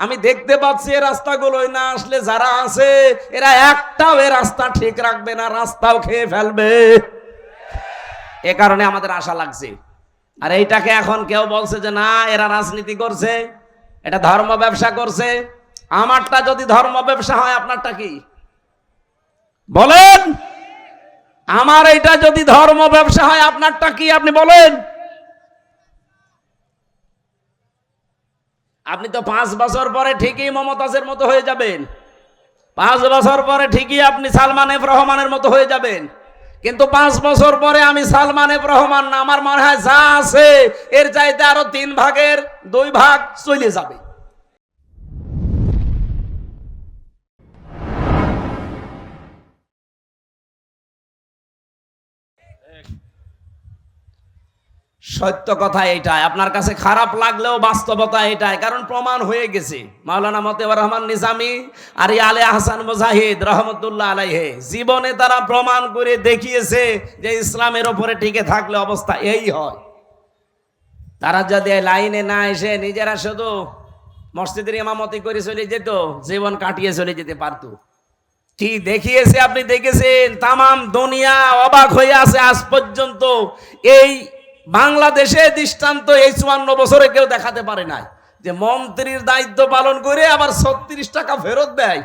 আমি দেখতে পাচ্ছি এই রাস্তাগুলোই না আসলে যারা আছে, এরা একটাও এ রাস্তা ঠিক রাখবে না, রাস্তাও খেয়ে ফেলবে। এ কারণে আমাদের আশা লাগছে। আর এইটাকে এখন কেউ বলছে যে, না, এরা রাজনীতি করছে, এটা ধর্ম ব্যবসা করছে। আমারটা যদি ধর্ম ব্যবসা হয়, আপনারটা কি? বলেন, আমার এইটা যদি ধর্ম ব্যবসা হয়, আপনারটা কি? আপনি বলেন। আপনি তো পাঁচ বছর পরে ঠিকই মমতাজের মতো হয়ে যাবেন। পাঁচ বছর পরে ঠিকই আপনি সালমান এফ রহমানের মতো হয়ে যাবেন। কিন্তু পাঁচ বছর পরে আমি সালমান এফ রহমান না, আমার মনে হয় যা আছে, এর চাইতে আরও তিন ভাগের দুই ভাগ চলে যাবে। সত্য কথা এটাই। আপনার কাছে খারাপ লাগলেও বাস্তবতা এটাই। কারণ প্রমাণ হয়ে গেছে। মাওলানা মতেবার রহমান নিজামি আর আলে হাসান মুজাহিদ রহমতুল্লাহ আলাইহে, জীবনে তারা প্রমাণ করে দেখিয়েছে যে ইসলামের ওপরে টিকে থাকলে অবস্থা এই হয়। তারা যদি লাইনে না এসে নিজেরা শুধু মসজিদের ইমামতি করে চলে যেত, জীবন কাটিয়ে চলে যেতে পারতো। কি দেখিয়েছে আপনি দেখেছেন? তামাম দুনিয়া অবাক হয়ে আছে আজ পর্যন্ত। এই বাংলাদেশে দৃষ্টান্ত এই চুয়ান্ন বছরে কেউ দেখাতে পারে নাই যে মন্ত্রীর দায়িত্ব পালন করে আবার ছত্রিশ টাকা ফেরত দেয়।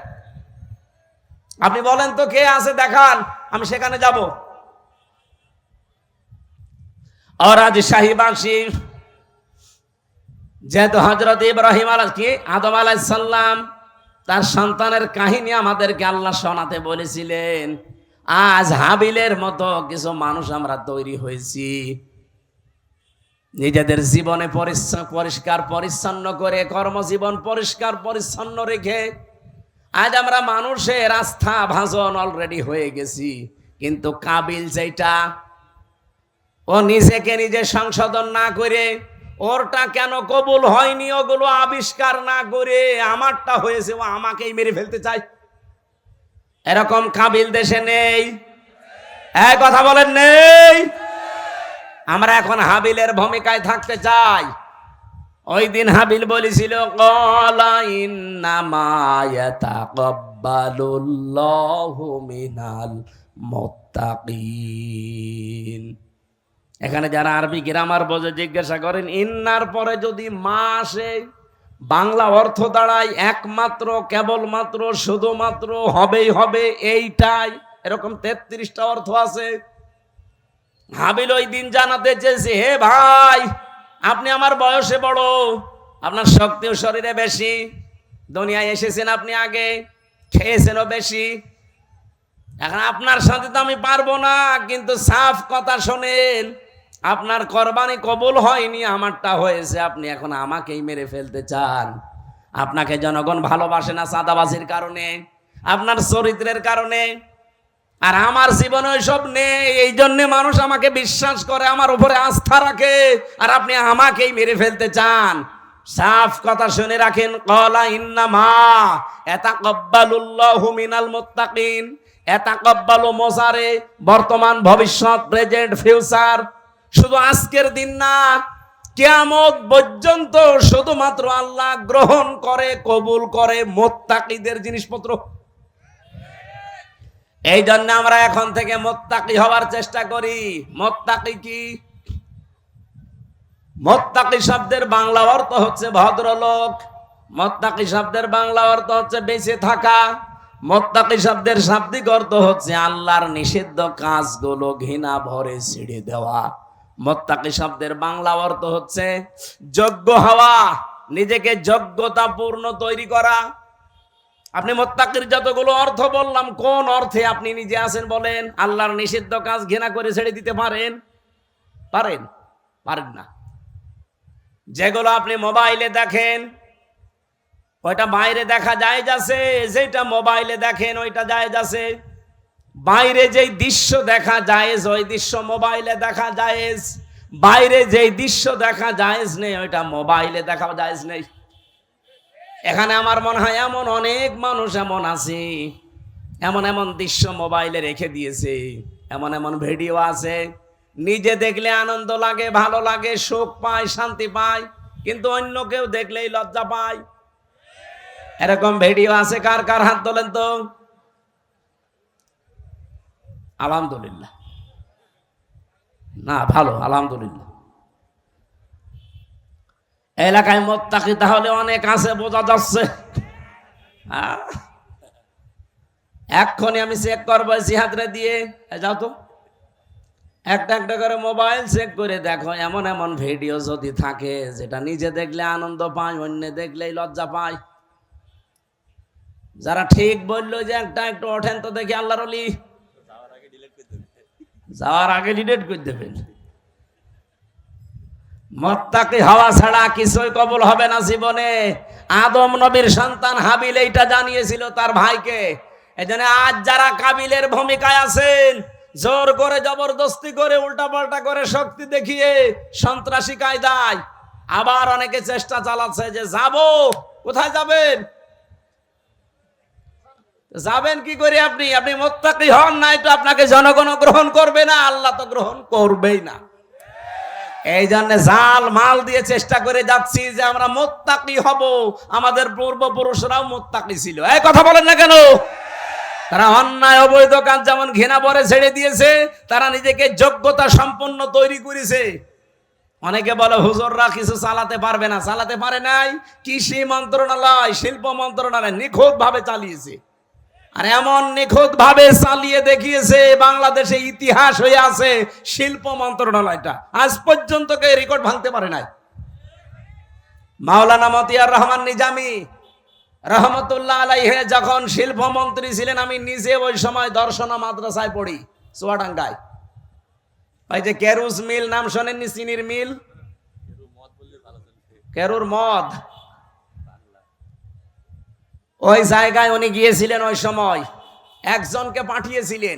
আপনি বলেন তো কে আছে? দেখান, আমি সেখানে যাব। অরাজ শাহিবাসী যেহেতু হজরত ইব্রাহিম আলাহ কি? আদম আলাইসাল্লাম তার সন্তানের কাহিনী আমাদেরকে আল্লাহ শোনাতে বলেছিলেন, আজ হাবিলের মতো কিছু মানুষ আমরা তৈরি হয়েছি। নিজেদের জীবনে পরিষ্কার, পরিচ্ছন্ন করে, কর্মজীবন পরিষ্কার, পরিচ্ছন্ন রেখে, আজ আমরা মানুষের আস্থা ভাজন অলরেডি হয়ে গেছি। কিন্তু কাবিল যেটা ও নিজেকে নিজে সংশোধন না করে, ওরটা কেন কবুল হয়নি? ওগুলো আবিষ্কার না করে আমারটা হয়েছে, ও আমাকেই মেরে ফেলতে চায়। এরকম কাবিল দেশে নেই। এক কথা বলেন নেই। আমরা এখন হাবিলের ভূমিকায় থাকতে চাই। ওই দিন হাবিল বলেছিল এখানে যারা আরবি গ্রামার বোঝে, জিজ্ঞাসা করেন, ইন্নার পরে যদি মা আসে বাংলা অর্থ দাঁড়ায়, একমাত্র, কেবলমাত্র, শুধুমাত্র হবেই হবে এইটাই? এরকম তেত্রিশটা অর্থ আছে। হাবিল ওই দিন জানাতে চেয়েছে, হে ভাই, আপনি আমার বয়সে বড়, আপনার শক্তিও শরীরে বেশি, দুনিয়ায় এসেছেন আপনি আগে, খেয়েছেনও বেশি, এখন আপনার সাথে তো আমি পারব না, কিন্তু সাফ কথা শোনেন, আপনার কোরবানি কবুল হয়নি, আমারটা হয়েছে, আপনি এখন আমাকেই মেরে ফেলতে চান, আপনাকে জনগণ ভালোবাসে না সাদাবাজির কারণে, আপনার চরিত্রের কারণে আর আমার জীবনে সব নেই এই জন্য মানুষ আমাকে বিশ্বাস করে, আমার উপরে আস্থা রাখে। আর আপনি আমাকেই মেরে ফেলতে চান। সাফ কথা শুনে রাখেন, কলা ইন্না মা এটা কব্বালুল্লাহু মিনাল মুত্তাকিন। এটা কব্বালু মোসারে বর্তমান ভবিষ্যৎ, প্রেজেন্ট, ফিউচার। শুধু আজকের দিন না, কেয়ামত পর্যন্ত শুধুমাত্র আল্লাহ গ্রহণ করে, কবুল করে, মোত্তাকিদের জিনিসপত্র এই জন্য আমরা এখন থেকে মোত্তাকি হওয়ার চেষ্টা করি। মোত্তাকি কি? মোত্তাকি শব্দের বাংলা অর্থ হচ্ছে ভদ্রলোক। মোত্তাকি শব্দের বাংলা অর্থ হচ্ছে বেঁচে থাকা। মোত্তাকি শব্দের শাব্দিক অর্থ হচ্ছে আল্লাহর নিষিদ্ধ কাজগুলো ঘৃণা ভরে ছিঁড়ে দেওয়া। মোত্তাকি শব্দের বাংলা অর্থ হচ্ছে যোগ্য হওয়া, নিজেকে যোগ্যতা পূর্ণ তৈরি করা। আপনি মোত্তাকির যতগুলো অর্থ বললাম, কোন অর্থে আপনি নিজে আছেন বলেন? আল্লাহর নিষিদ্ধ কাজ ঘৃণা করে ছেড়ে দিতে পারেন? পারেন? পারেন না। যেগুলো আপনি মোবাইলে দেখেন, ওইটা বাইরে দেখা যায় যাচ্ছে যেটা মোবাইলে দেখেন, ওইটা যায় যাচ্ছে বাইরে যেই দৃশ্য দেখা যায়জ ওই দৃশ্য মোবাইলে দেখা যায়জ বাইরে যেই দৃশ্য দেখা যায়জ নেই, ওইটা মোবাইলে দেখা যায়জ নেই। এখানে আমার মনে হয় এমন অনেক মানুষ এমন আছে, এমন এমন দৃশ্য মোবাইলে রেখে দিয়েছে, এমন এমন ভিডিও আছে। নিজে দেখলে আনন্দ লাগে, ভালো লাগে, সুখ পায়, শান্তি পায়, কিন্তু অন্য কেউ দেখলেই লজ্জা পায়। এরকম ভিডিও আছে, কার কার হাত তোলেন তো? আলহামদুলিল্লাহ। না, ভালো, আলহামদুলিল্লাহ। এলাকায় মোত্তাকি তাহলে অনেক আছে বোঝা যাচ্ছে। আহ, এক্ষুনি আমি চেক করব সিহাতরে দিয়ে। যাও তো। একটা একটা করে মোবাইল চেক করে দেখো এমন এমন ভিডিও যদি থাকে যেটা নিজে দেখলে আনন্দ পায় অন্য দেখলেই লজ্জা পায়। যারা ঠিক বলল যে একটা একটু ওঠেন তো দেখি আল্লাহর যাওয়ার আগে ডিলেট করে দেবেন। মত্তাকি হওয়া ছাড়া কিছুই কবল হবে না জীবনে। আদম নবীর সন্তান হাবিল এইটা জানিয়েছিল তার ভাইকে। এজন্য আজ যারা কাবিলের ভূমিকায় আছেন, জোর করে জবরদস্তি করে উল্টাপাল্টা করে শক্তি দেখিয়ে সন্ত্রাসী কায়দায় আবার অনেকে চেষ্টা চালাচ্ছে যে, যাব, কোথায় যাবেন? যাবেন কি করে আপনি? আপনি মোত্তাকি হন নাই তো আপনাকে জনগণ গ্রহণ করবে না, আল্লাহ তো গ্রহণ করবেই না। এই জন্য জাল মাল দিয়ে চেষ্টা করে যাচ্ছি যে আমরা মোত্তাকি হব। আমাদের পূর্বপুরুষরাও মোত্তাকি ছিল। এই কথা বলেন না কেন? তারা অন্যায় অবৈধ কাজ যেমন ঘৃণা পরে ছেড়ে দিয়েছে, তারা নিজেকে যোগ্যতা সম্পন্ন তৈরি করেছে। অনেকে বলে, হুজুররা কিছু চালাতে পারবে না। চালাতে পারে নাই। কৃষি মন্ত্রণালয়, শিল্প মন্ত্রণালয় নিখুঁত ভাবে চালিয়েছে। আর এমন নিখুঁত ভাবে চালিয়ে দেখিয়েছে, বাংলাদেশে ইতিহাস হয়ে আছে শিল্প মন্ত্রণালয়টা আজ পর্যন্ত কে রেকর্ড ভাঙতে পারে নাই। মাওলানা মতিয়ার রহমান নিজামি রহমতুল্লাহ আলাইহে যখন শিল্পমন্ত্রী ছিলেন, আমি নিজে ওই সময় দর্শনা মাদ্রাসায় পড়ি, চুয়াডাঙ্গায়। ওই যে কেরুস মিল, নাম শোনেননি চিনির মিল? কেরুর মদ। ওই জায়গায় উনি গিয়েছিলেন ওই সময়। একজনকে পাঠিয়েছিলেন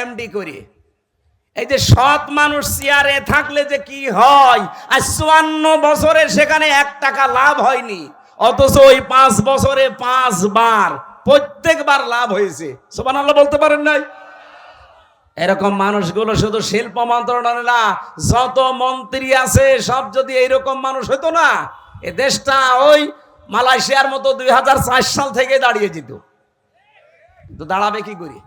এমডি করে। এই যে সৎ মানুষ চেয়ারে থাকলে যে কি হয়? আর চুয়ান্ন বছরে সেখানে এক টাকা লাভ হয়নি। অথচ ওই পাঁচ বছরে পাঁচবার, প্রত্যেকবার লাভ হয়েছে। সোমান আল্লাহ বলতে পারেন নাই? এরকম মানুষগুলো শুধু শিল্প মন্ত্রণালয় না, যত মন্ত্রী আছে, সব যদি এইরকম মানুষ হতো না, এ দেশটা ওই মালয়েশিয়ার মতো দুই হাজার চার সাল থেকে দাঁড়িয়ে যেত। দাঁড়াবে কি করে?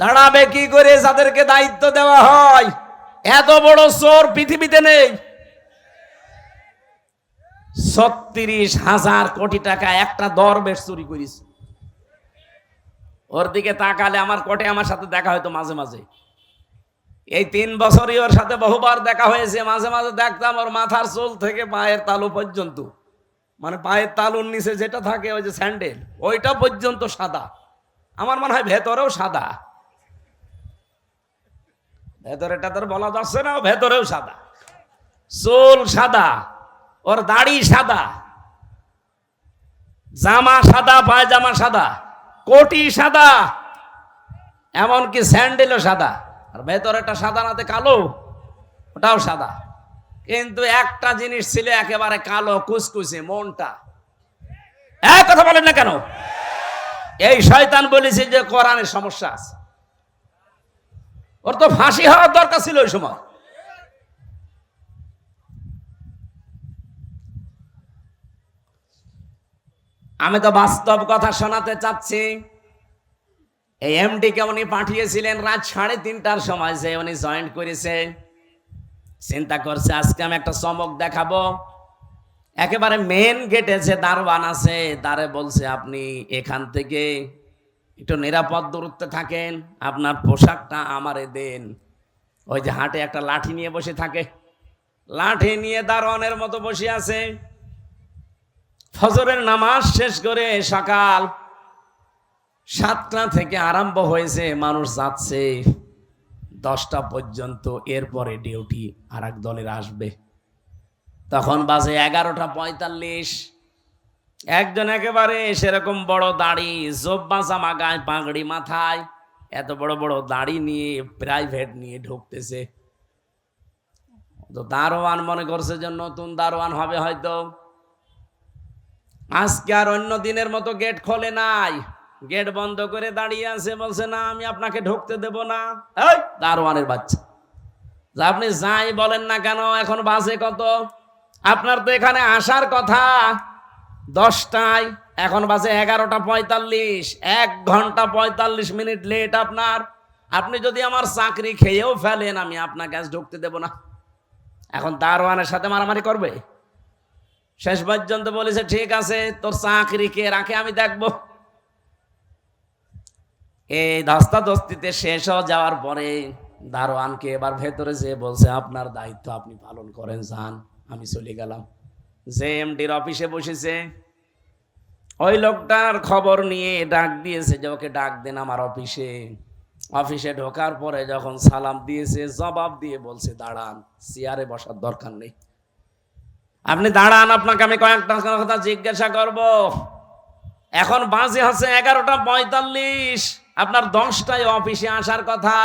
দাঁড়াবে কি করে যাদেরকে দায়িত্ব দেওয়া হয়? এত বড় চোর পৃথিবীতে নেই। ছত্রিশ হাজার কোটি টাকা একটা দর বেশ চুরি করিস। ওর দিকে তাকালে আমার কোটে আমার সাথে দেখা হয়তো মাঝে মাঝে। এই তিন বছরই ওর সাথে বহুবার দেখা হয়েছে। মাঝে মাঝে দেখতাম ওর মাথার চুল থেকে পায়ের তালু পর্যন্ত। মানে পায়ের তালুর নিচে যেটা থাকে, ওই যে স্যান্ডেল, ওইটা পর্যন্ত সাদা। আমার মনে হয় ভেতরেও সাদা। ভেতরেটা তোর বলা যাচ্ছে না, ভেতরেও সাদা। চোল সাদা, ওর দাড়ি সাদা, জামা সাদা, পায়জামা সাদা, কোটি সাদা, এমনকি স্যান্ডেলও সাদা। আর ভেতরেটা সাদা নাতে কালো, ওটাও সাদা। কিন্তু একটা জিনিস ছিল একেবারে কালো কুসকুসে মনটা। এক কথা বলেন না কেন? এই শয়তান বলেছে যে কোরআনের সমস্যা আছে। ওর তো ফাঁসি হওয়ার দরকার ছিল ওই সময়। আমি তো বাস্তব কথা শোনাতে চাচ্ছি। এই এমডি কে উনি পাঠিয়েছিলেন রাত সাড়ে তিনটার সময় যে উনি জয়েন্ট করেছে। চিন্তা করছে, আজকে আমি একটা চমক দেখাবো। একেবারে মেন গেটে যে দারোয়ান আছে, তারে বলছে, আপনি এখান থেকে একটু নিরাপদ দূরত্বে থাকেন, আপনার পোশাকটা আমারে দেন। ওই যে হাটে একটা লাঠি নিয়ে বসে থাকে। লাঠি নিয়ে দারোয়ানের মতো বসে আছে। ফজরের নামাজ শেষ করে সকাল সাতটা থেকে আরম্ভ হয়েছে, মানুষ যাচ্ছে। দশটা পর্যন্ত এরপরে ডিউটি আর এক দলের আসবে। তখন বাজে এগারোটা পঁয়তাল্লিশ। একজন একেবারে সেরকম বড় দাড়ি, জব্বা জামা, গায়ে পাগড়ি মাথায়, এত বড় বড় দাড়ি নিয়ে প্রাইভেট নিয়ে ঢুকতেছে। তো দারোয়ান মনে করছে যে নতুন দারোয়ান হবে হয়তো। আজকে আর অন্য দিনের মতো গেট খোলে নাই। গেট বন্ধ করে দাঁড়িয়ে আছে, বলছে, না, আমি আপনাকে ঢুকতে দেব না। এই, দারোয়ানের বাচ্চা। যা আপনি যাই বলেন না কেন, এখন বাজে কত? আপনার তো এখানে আসার কথা। দশটায়, এখন বাজে এগারোটা পঁয়তাল্লিশ। এক ঘণ্টা পঁয়তাল্লিশ মিনিট লেট আপনার। আপনি যদি আমার চাকরি খেয়েও ফেলেন, আমি আপনাকে আজ ঢুকতে দেব না। এখন দারোয়ানের সাথে মারামারি করবে? শেষ পর্যন্ত বলেছে, ঠিক আছে, তোর চাকরি কে রাখে আমি দেখব। এই ধস্তা ধস্তিতে শেষ হয়ে যাওয়ার পরে দারোয়ানকে এবার ভেতরে যে বলছে, আপনার দায়িত্ব আপনি পালন করেন, যান, আমি চলে গেলাম। যে এমডির অফিসে বসেছে। ওই লোকটার খবর নিয়ে ডাক দিয়েছে যে, ওকে ডাক দেন আমার অফিসে। অফিসে ঢোকার পরে যখন সালাম দিয়েছে, জবাব দিয়ে বলছে, দাঁড়ান, চেয়ারে বসার দরকার নেই। আপনি দাঁড়ান, আপনাকে আমি কয়েকটা কথা জিজ্ঞাসা করব। এখন বাজে হচ্ছে এগারোটা পঁয়তাল্লিশ। আপনার দশটায় অফিসে আসার কথা।